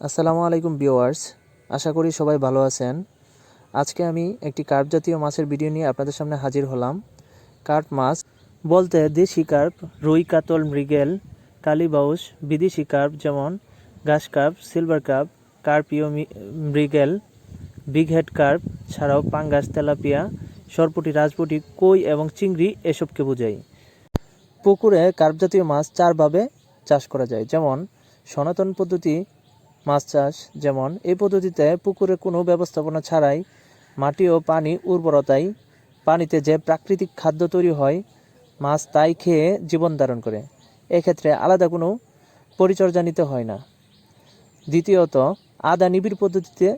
আসসালামু আলাইকুম ভিউয়ার্স, আশা করি সবাই ভালো আছেন। আজকে আমি একটি কার্প জাতীয় মাছের ভিডিও নিয়ে আপনাদের সামনে হাজির হলাম। কার্প মাছ বলতে দেশি কার্প, রুই কাতল মৃগেল কালীবাউস বিদেশি কার্প যেমন ঘাস কার্প, সিলভার কার্প কার্পিও মৃগেল, বিগ হেড কার্প ছাড়াও পাঙ্গাস, তেলাপিয়া, সরপুটি, রাজপুটি, কই এবং চিংড়ি এসবকে বোঝায়। পুকুরে কার্প জাতীয় মাছ চারভাবে চাষ করা যায়। যেমন সনাতন পদ্ধতি মাছ চাষ, যেমন এই পদ্ধতিতে পুকুরে কোনো ব্যবস্থাপনা ছাড়াই মাটি ও পানি উর্বরতায় পানিতে যে প্রাকৃতিক খাদ্য তৈরি হয়, মাছ তাই খেয়ে জীবন ধারণ করে। এক্ষেত্রে আলাদা কোনো পরিচর্যা নিতে হয় না। দ্বিতীয়ত, আদা নিবিড় পদ্ধতিতে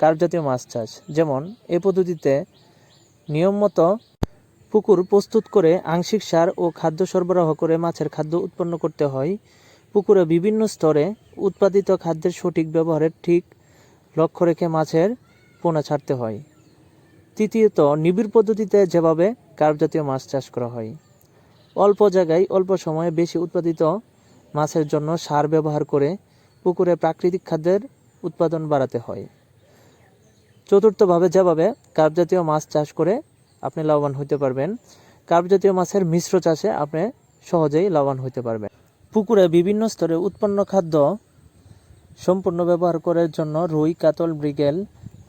কার্প জাতীয় মাছ চাষ, যেমন এই পদ্ধতিতে নিয়ম পুকুর প্রস্তুত করে আংশিক সার ও খাদ্য সরবরাহ করে মাছের খাদ্য উৎপন্ন করতে হয়। পুকুরে বিভিন্ন স্তরে উৎপাদিত খাদ্যের সঠিক ব্যবহারের ঠিক লক্ষ্য রেখে মাছের পোনা ছাড়তে হয়। তৃতীয়ত, নিবিড় পদ্ধতিতে যেভাবে জাতীয় মাছ চাষ করা হয়। অল্প জায়গায় অল্প সময়ে বেশি উৎপাদিত মাছের জন্য সার ব্যবহার করে পুকুরে প্রাকৃতিক খাদ্যের উৎপাদন বাড়াতে হয়। চতুর্থভাবে যেভাবে জাতীয় মাছ চাষ করে আপনি লাভবান হতে পারবেন জাতীয় মাছের মিশ্র চাষে আপনি সহজেই লাভবান হতে পারবেন। পুকুরে বিভিন্ন স্তরে উৎপন্ন খাদ্য সম্পূর্ণ ব্যবহার করার জন্য রুই, কাতল ব্রিগেল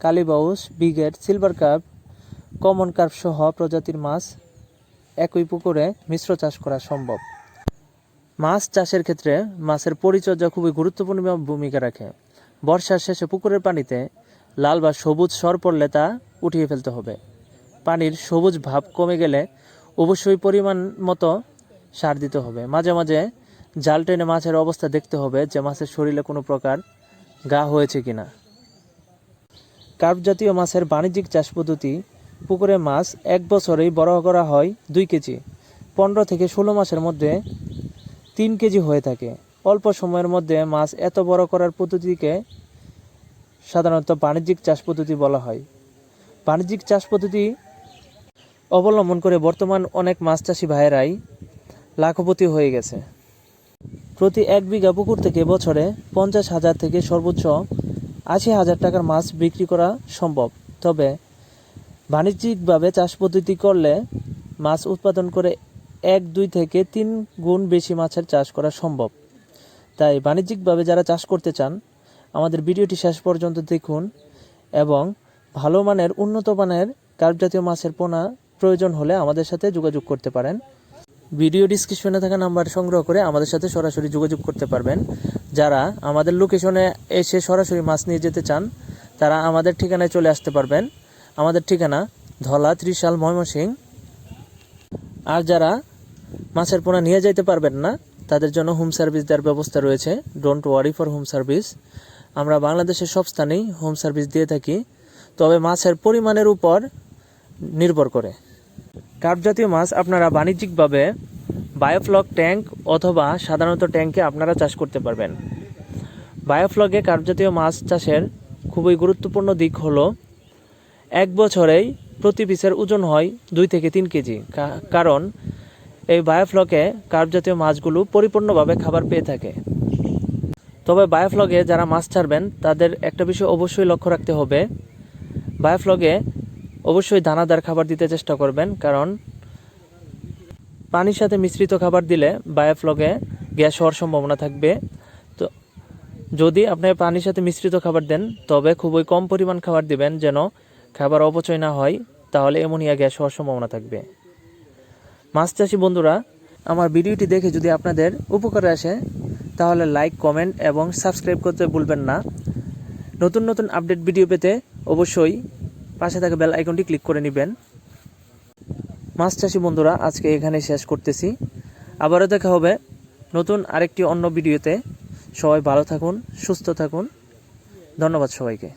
কালীবাউস বিগেট সিলভার কার্প কমন কার্প সহ প্রজাতির মাছ একই পুকুরে মিশ্র চাষ করা সম্ভব। মাছ চাষের ক্ষেত্রে মাছের পরিচর্যা খুবই গুরুত্বপূর্ণ ভূমিকা রাখে। বর্ষার শেষে পুকুরের পানিতে লাল বা সবুজ সর পড়লে তা উঠিয়ে ফেলতে হবে। পানির সবুজ ভাব কমে গেলে অবশ্যই পরিমাণ মতো সার দিতে হবে। মাঝে মাঝে জাল টেনে মাছের অবস্থা দেখতে হবে যে মাছের শরীরে কোনো প্রকার গা হয়েছে কিনা। কার্প জাতীয় মাছের বাণিজ্যিক চাষ পদ্ধতি, পুকুরে মাছ এক বছরেই বড় করা হয় দুই কেজি। পনেরো থেকে ষোলো মাসের মধ্যে তিন কেজি হয়ে থাকে। অল্প সময়ের মধ্যে মাছ এত বড় করার পদ্ধতিকে সাধারণত বাণিজ্যিক চাষ পদ্ধতি বলা হয়। বাণিজ্যিক চাষ পদ্ধতি অবলম্বন করে বর্তমান অনেক মাছ চাষি ভাইয়েরাই লাখপতি হয়ে গেছে। প্রতি এক বিঘা পুকুর থেকে বছরে পঞ্চাশ হাজার থেকে সর্বোচ্চ আশি হাজার টাকার মাছ বিক্রি করা সম্ভব। তবে বাণিজ্যিকভাবে চাষ পদ্ধতি করলে মাছ উৎপাদন করে এক, দুই থেকে তিন গুণ বেশি মাছের চাষ করা সম্ভব। তাই বাণিজ্যিকভাবে যারা চাষ করতে চান, আমাদের ভিডিওটি শেষ পর্যন্ত দেখুন এবং ভালো মানের, উন্নত মানের কার্প জাতীয় মাছের পোনা প্রয়োজন হলে আমাদের সাথে যোগাযোগ করতে পারেন। ভিডিও ডিসক্রিপশনে থাকা নাম্বার সংগ্রহ করে আমাদের সাথে সরাসরি যোগাযোগ করতে পারবেন। যারা আমাদের লোকেশনে এসে সরাসরি মাছ নিয়ে যেতে চান, তারা আমাদের ঠিকানায় চলে আসতে পারবেন। আমাদের ঠিকানা ধলা ত্রিশাল ময়মনসিং আর যারা মাছের পোনা নিয়ে যাইতে পারবেন না, তাদের জন্য হোম সার্ভিস দেওয়ার ব্যবস্থা রয়েছে। Don't worry for home service আমরা বাংলাদেশের সব স্থানেই হোম সার্ভিস দিয়ে থাকি, তবে মাছের পরিমাণের উপর নির্ভর করে। কার্প জাতীয় মাছ আপনারা বাণিজ্যিকভাবে বায়োফ্লক ট্যাঙ্ক অথবা সাধারণত ট্যাঙ্কে আপনারা চাষ করতে পারবেন। বায়োফ্লগে কার্প জাতীয় মাছ চাষের খুবই গুরুত্বপূর্ণ দিক হলো, এক বছরেই প্রতি পিসের ওজন হয় দুই থেকে তিন কেজি। কারণ এই বায়োফ্লকে কার্প জাতীয় মাছগুলো পরিপূর্ণভাবে খাবার পেয়ে থাকে। তবে বায়োফ্লগে যারা মাছ ছাড়বেন, তাদের একটা বিষয় অবশ্যই লক্ষ্য রাখতে হবে। বায়োফ্লগে অবশ্যই দানাদার খাবার দিতে চেষ্টা করবেন, কারণ পানির সাথে মিশ্রিত খাবার দিলে বায়োফ্লগে গ্যাস হওয়ার সম্ভাবনা থাকবে। তো যদি আপনি পানির সাথে মিশ্রিত খাবার দেন, তবে খুবই কম পরিমাণ খাবার দিবেন যেন খাবার অপচয় না হয়, তাহলে অ্যামোনিয়া গ্যাস হওয়ার সম্ভাবনা থাকবে। মাছ চাষি বন্ধুরা, আমার ভিডিওটি দেখে যদি আপনাদের উপকারে আসে, তাহলে লাইক, কমেন্ট এবং সাবস্ক্রাইব করতে ভুলবেন না। নতুন নতুন আপডেট ভিডিও পেতে অবশ্যই পাশে থাকা বেল আইকনটি ক্লিক করে নেবেন। মাছ চাষি বন্ধুরা, আজকে এখানে শেষ করতেছি। আবারও দেখা হবে নতুন আরেকটি অন্য ভিডিওতে সবাই ভালো থাকুন, সুস্থ থাকুন। ধন্যবাদ সবাইকে।